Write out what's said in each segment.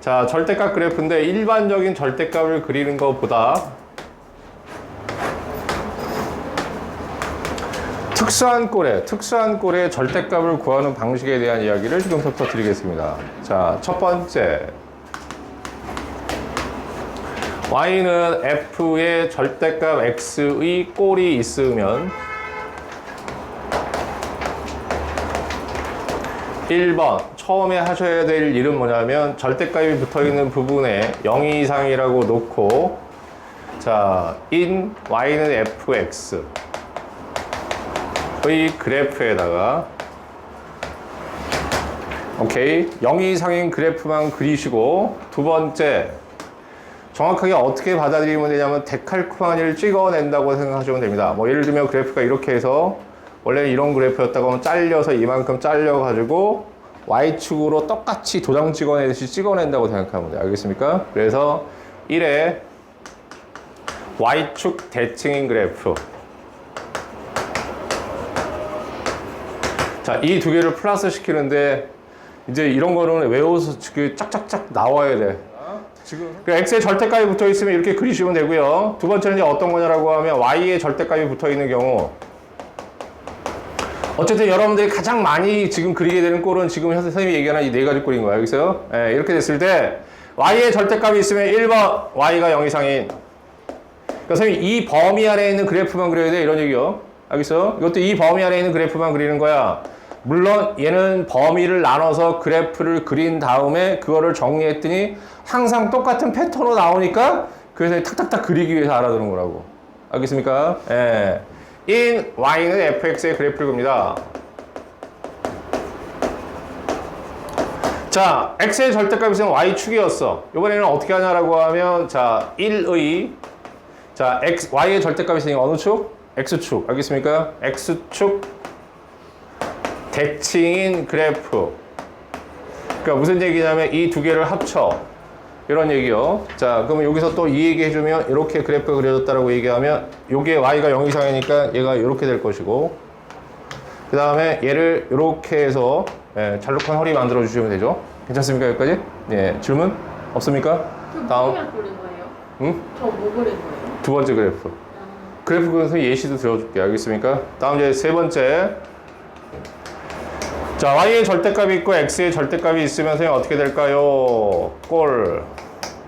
자, 절대값 그래프인데 일반적인 절대값을 그리는 것보다 특수한 꼴에, 특수한 꼴의 절대값을 구하는 방식에 대한 이야기를 지금부터 드리겠습니다. 자, 첫 번째. y는 f의 절대값 x의 꼴이 있으면 1번 처음에 하셔야 될 일은 뭐냐면 절대값이 붙어 있는 부분에 0 이상이라고 놓고 자, in y는 fx 의 그래프에다가 오케이 0 이상인 그래프만 그리시고 두 번째 정확하게 어떻게 받아들이면 되냐면 데칼코마니를 찍어낸다고 생각하시면 됩니다. 뭐 예를 들면 그래프가 이렇게 해서 원래 이런 그래프였다고 하면 잘려서 이만큼 잘려 가지고 Y축으로 똑같이 도장 찍어내듯이 찍어낸다고 생각하면 돼요. 알겠습니까? 그래서 1에 Y축 대칭인 그래프. 자, 이 두 개를 플러스 시키는데 이제 이런 거는 외워서 그 짝짝짝 나와야 돼. 지금 그 x의 절대값이 붙어 있으면 이렇게 그리시면 되고요. 두 번째는 이제 어떤 거냐라고 하면 y의 절대값이 붙어 있는 경우 어쨌든 여러분들이 가장 많이 지금 그리게 되는 꼴은 지금 현 선생님이 얘기하는 이 네 가지 꼴인 거예요. 알겠어요? 예, 이렇게 됐을 때 y의 절대값이 있으면 1번 y가 0 이상인 그러니까 선생님 이 범위 안에 있는 그래프만 그려야 돼 이런 얘기요. 알겠어요? 이것도 이 범위 안에 있는 그래프만 그리는 거야. 물론 얘는 범위를 나눠서 그래프를 그린 다음에 그거를 정리했더니 항상 똑같은 패턴으로 나오니까 그래서 탁탁탁 그리기 위해서 알아두는 거라고. 알겠습니까? 예. In y는 fx의 그래프를 그립니다. 자, x의 절대값이 있으면 y축이었어. 이번에는 어떻게 하냐라고 하면 자, 1의 자, x y의 절대값이 있으니까 어느 축? x축. 알겠습니까? x축 대칭인 그래프. 그러니까 무슨 얘기냐면 이 두 개를 합쳐. 이런 얘기요. 자, 그러면 여기서 또 이 얘기 해주면 이렇게 그래프가 그려졌다라고 얘기하면 요게 y가 0 이상이니까 얘가 이렇게 될 것이고 그 다음에 얘를 이렇게 해서 예, 잘록한 허리 만들어 주시면 되죠. 괜찮습니까 여기까지? 예, 질문 없습니까? 저 다음. 그린 거예요? 응? 저뭐 그린 거예요? 두 번째 그래프. 그래프 그래서 예시도 들어줄게요. 알겠습니까? 다음 이제 세 번째. 자, y의 절대값이 있고 x의 절대값이 있으면 선생님 어떻게 될까요? 꼴.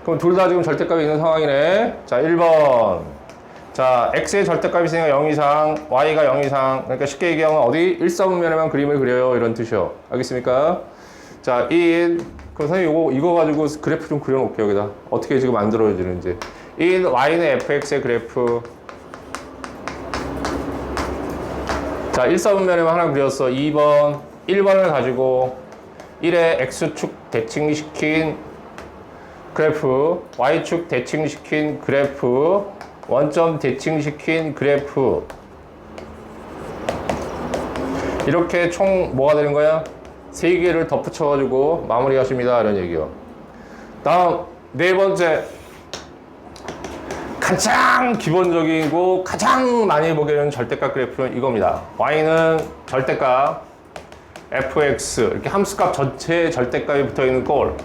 그럼 둘 다 지금 절대값이 있는 상황이네. 자, 1번. 자, x의 절대값이 있으니까 0 이상, y가 0 이상. 그러니까 쉽게 얘기하면 어디 1사분면에만 그림을 그려요. 이런 뜻이요. 알겠습니까? 자, 1. 그럼 선생님 이거, 이거 가지고 그래프 좀 그려놓을게요. 여기다. 어떻게 지금 만들어지는지. 1, y는 fx의 그래프. 자, 1사분면에만 하나 그렸어. 2번, 1번을 가지고 1의 x축 대칭시킨 그래프, y축 대칭시킨 그래프, 원점 대칭시킨 그래프. 이렇게 총 뭐가 되는 거야? 세 개를 덧붙여가지고 마무리하십니다. 이런 얘기요. 다음, 네 번째. 가장 기본적이고 가장 많이 보게 되는 절대값 그래프는 이겁니다. y는 절대값 fx 이렇게 함수값 전체의 절대값이 붙어 있는 꼴.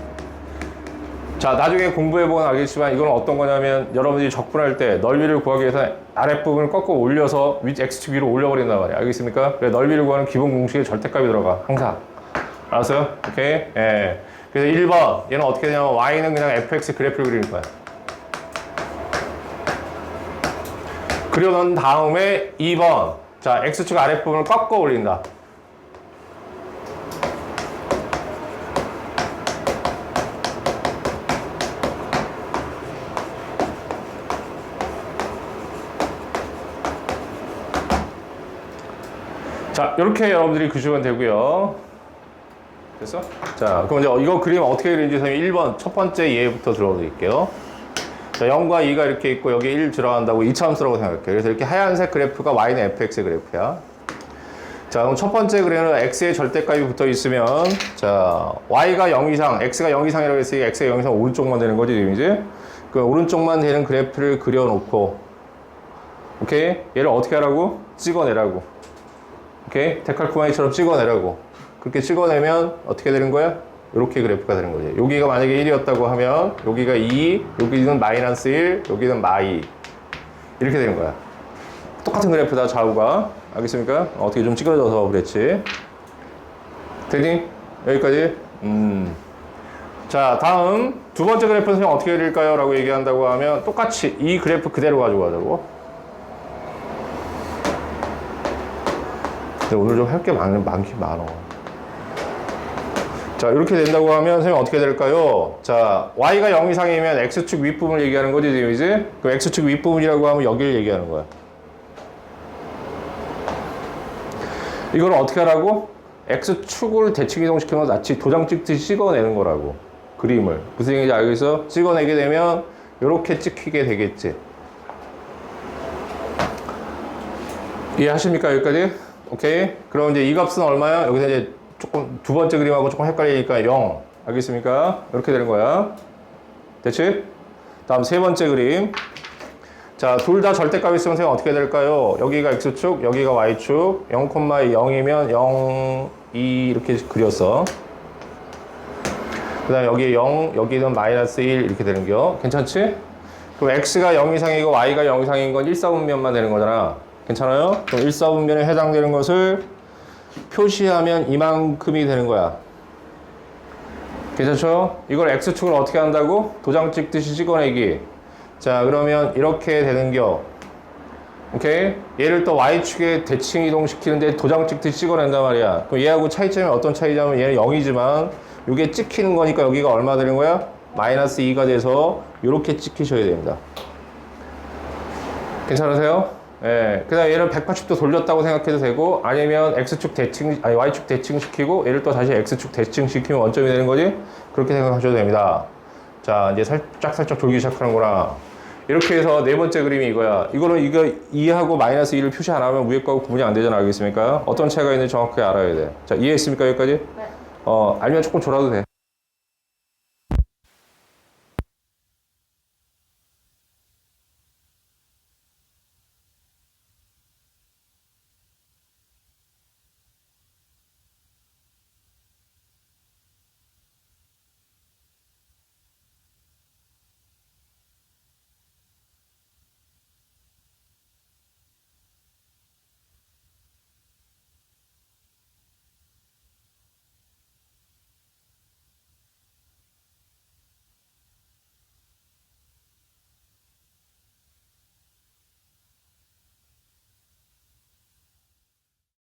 자 나중에 공부해보면 알겠지만 이건 어떤 거냐면 여러분들이 적분할 때 넓이를 구하기 위해서 아랫부분을 꺾어 올려서 위 x축 위로 올려버린단 말이에요. 알겠습니까? 그래 넓이를 구하는 기본 공식에 절대값이 들어가 항상. 알았어요? 오케이? 예. 그래서 1번 얘는 어떻게 되냐면 y는 그냥 fx 그래프를 그리는 거야. 그려놓은 다음에 2번 자 x축 아랫부분을 꺾어 올린다 자 이렇게 여러분들이 그리시면 되고요 됐어? 자 그럼 이제 이거 그리면 어떻게 그리는지 선생님 1번 첫 번째 예부터 들어드릴게요 자, 0과 2가 이렇게 있고 여기 1 들어간다고 2차 함수라고 생각할게요. 그래서 이렇게 하얀색 그래프가 y는 fx의 그래프야. 자, 그럼 첫 번째 그래프는 x의 절대값이 붙어 있으면 자, y가 0 이상, x가 0 이상이라고 했으니까 x가 0 이상 오른쪽만 되는 거지, 지금 이제. 그 오른쪽만 되는 그래프를 그려 놓고 오케이? 얘를 어떻게 하라고? 찍어내라고. 오케이? 데칼코마니처럼 찍어내라고. 그렇게 찍어내면 어떻게 되는 거야? 이렇게 그래프가 되는 거지. 여기가 만약에 1이었다고 하면 여기가 2, 여기는 마이너스 1, 여기는 마이 이렇게 되는 거야. 똑같은 그래프다 좌우가 알겠습니까? 어떻게 좀 찌그러져서 그랬지. 되니? 여기까지? 음. 자, 다음 두 번째 그래프는 어떻게 그릴까요? 라고 얘기한다고 하면 똑같이 이 그래프 그대로 가지고 가자고. 근데 오늘 좀 할게 많, 많긴 많어. 자, 이렇게 된다고 하면 선생님 어떻게 될까요? 자, y가 0 이상이면 x축 윗부분을 얘기하는 거지, 지금 이제? 그럼 x축 윗부분이라고 하면 여기를 얘기하는 거야. 이걸 어떻게 하라고? x축을 대칭 이동시키면 마치 도장 찍듯이 찍어내는 거라고. 그림을. 무슨 얘기인지 알겠어? 찍어내게 되면 이렇게 찍히게 되겠지. 이해하십니까? 여기까지? 오케이. 그럼 이제 이 값은 얼마야? 여기서 이제 조금 두 번째 그림하고 조금 헷갈리니까 0. 알겠습니까? 이렇게 되는 거야. 됐지? 다음 세 번째 그림. 자, 둘 다 절대값이 있으면 선생님 어떻게 될까요? 여기가 x축, 여기가 y축. 0,0이면 0, 2 이렇게 그렸어. 그 다음에 여기 0, 여기는 마이너스 1 이렇게 되는 겨. 괜찮지? 그럼 x가 0 이상이고 y가 0 이상인 건 1사분면만 되는 거잖아. 괜찮아요? 그럼 1사분면에 해당되는 것을 표시하면 이만큼이 되는 거야. 괜찮죠? 이걸 x축을 어떻게 한다고? 도장 찍듯이 찍어내기. 자, 그러면 이렇게 되는 겨. 오케이? 얘를 또 y축에 대칭 이동시키는데 도장 찍듯이 찍어낸단 말이야. 그럼 얘하고 차이점이 어떤 차이냐면 얘는 0이지만 이게 찍히는 거니까 여기가 얼마 되는 거야? 마이너스 2가 돼서 이렇게 찍히셔야 됩니다. 괜찮으세요? 예. 그 다음 얘를 180도 돌렸다고 생각해도 되고 아니면 x축 대칭, 아니 y축 대칭시키고 얘를 또 다시 x축 대칭시키면 원점이 되는 거지? 그렇게 생각하셔도 됩니다. 자, 이제 살짝 살짝 돌기 시작하는구나. 이렇게 해서 네 번째 그림이 이거야. 이거는 이거 2하고 마이너스 2를 표시 안 하면 위에 거하고 구분이 안 되잖아. 알겠습니까? 어떤 차이가 있는지 정확하게 알아야 돼. 자, 이해했습니까? 여기까지? 네. 어, 알면 조금 졸아도 돼.